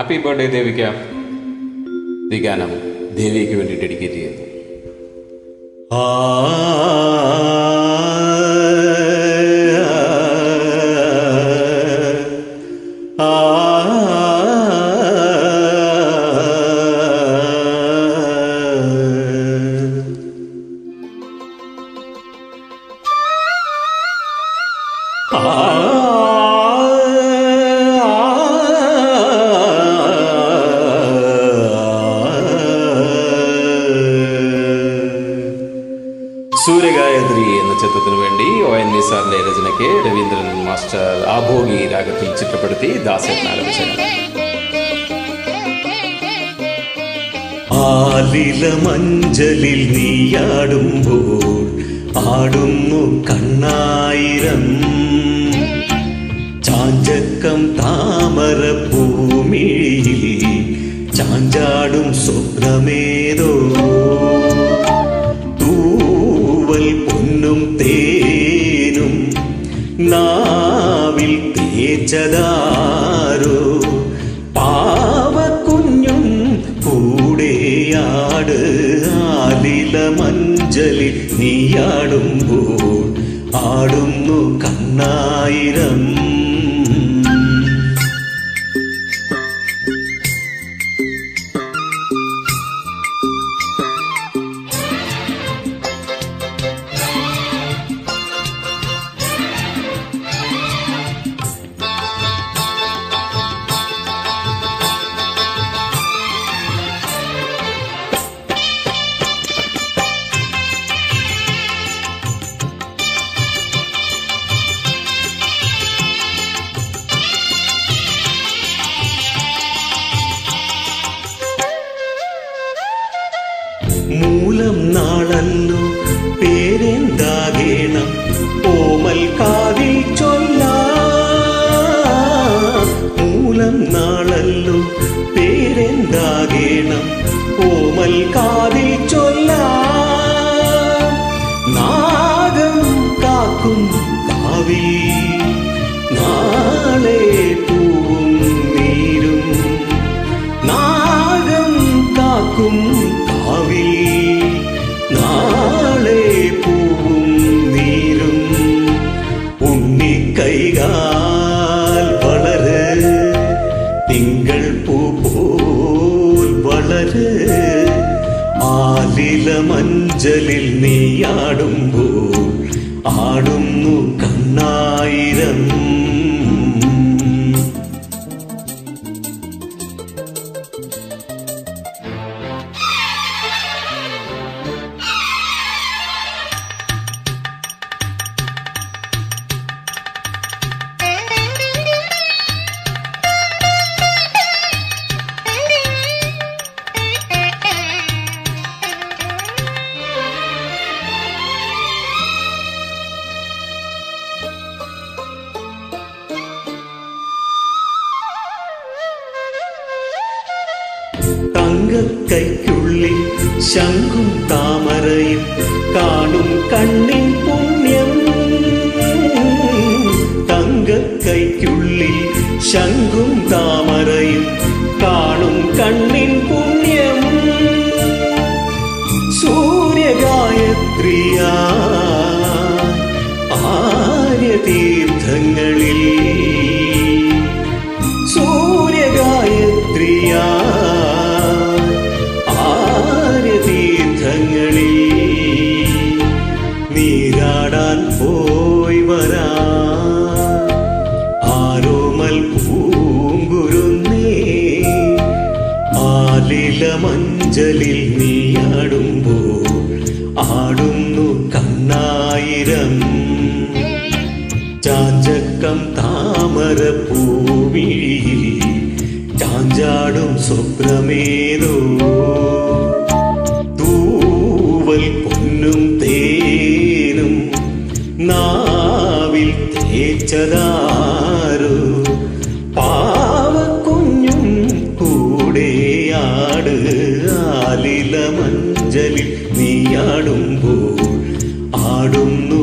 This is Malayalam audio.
ഹാപ്പി ബർത്ത്ഡേ ദേവിക ഈ ഗാനം ദേവിക്ക് വേണ്ടി ഡെഡിക്കേറ്റ് ചെയ്യുന്നു. സൂര്യഗായത്രി ചിത്രത്തിനു വേണ്ടി ഒ എൻ വി സാറിന്റെ രചനയ്ക്ക് രവീന്ദ്രൻ മാസ്റ്റർ ആഭോഗി രാഗത്തിൽ ചിട്ടപ്പെടുത്തി ദാസൻ ആലപിച്ചത്. ആലില നീയാടുമ്പോൾ ആടുന്നു കണ്ണായിരം. ചാഞ്ചക്കം താമര ഭൂമിയിൽ ചാഞ്ചാടും സ്വപ്നമേതോ. പൊന്നും തേനും നാവിൽ തേച്ചതാരോ? പാവക്കുഞ്ഞും കൂടെയാട് ആലില മഞ്ചലിൽ നീയാടുമ്പോൾ ആടുന്നു കണ്ണായിരം காதில் சொல்ல நாகம் காக்கும் காவில் நாளே பூவும் நீரும். நாகம் காக்கும் காவில் நாளே பூவும் நீரும். உன்னி கைகால் வளர திங்கள் பூ போல் வளர മഞ്ചലിൽ നീയാടുമ്പോൾ ആടുന്നു കണ്ണായിരം ശംഖും താമരയും കാണും കണ്ണിൻ പുണ്യം. തങ്കക്കൈക്കുള്ളിൽ ശംഖും താമരയും കാണും കണ്ണിൻ പുണ്യം. സൂര്യഗായത്രിയ ആര്യതീർത്ഥങ്ങളിൽ ആരോമൽ പൂങ്കുരുന്നേ ആലില മഞ്ചലിൽ ആടുന്നു കണ്ണായിരം. ചാഞ്ചക്കം താമര പൂവിഴിയിൽ ചാഞ്ചാടും സ്വപ്നമേതോ. തൂവൽ പൊന്നും തേനും നാവിൽ തേച്ചതാരോ പാടുമ്പോൾ ആടുന്നു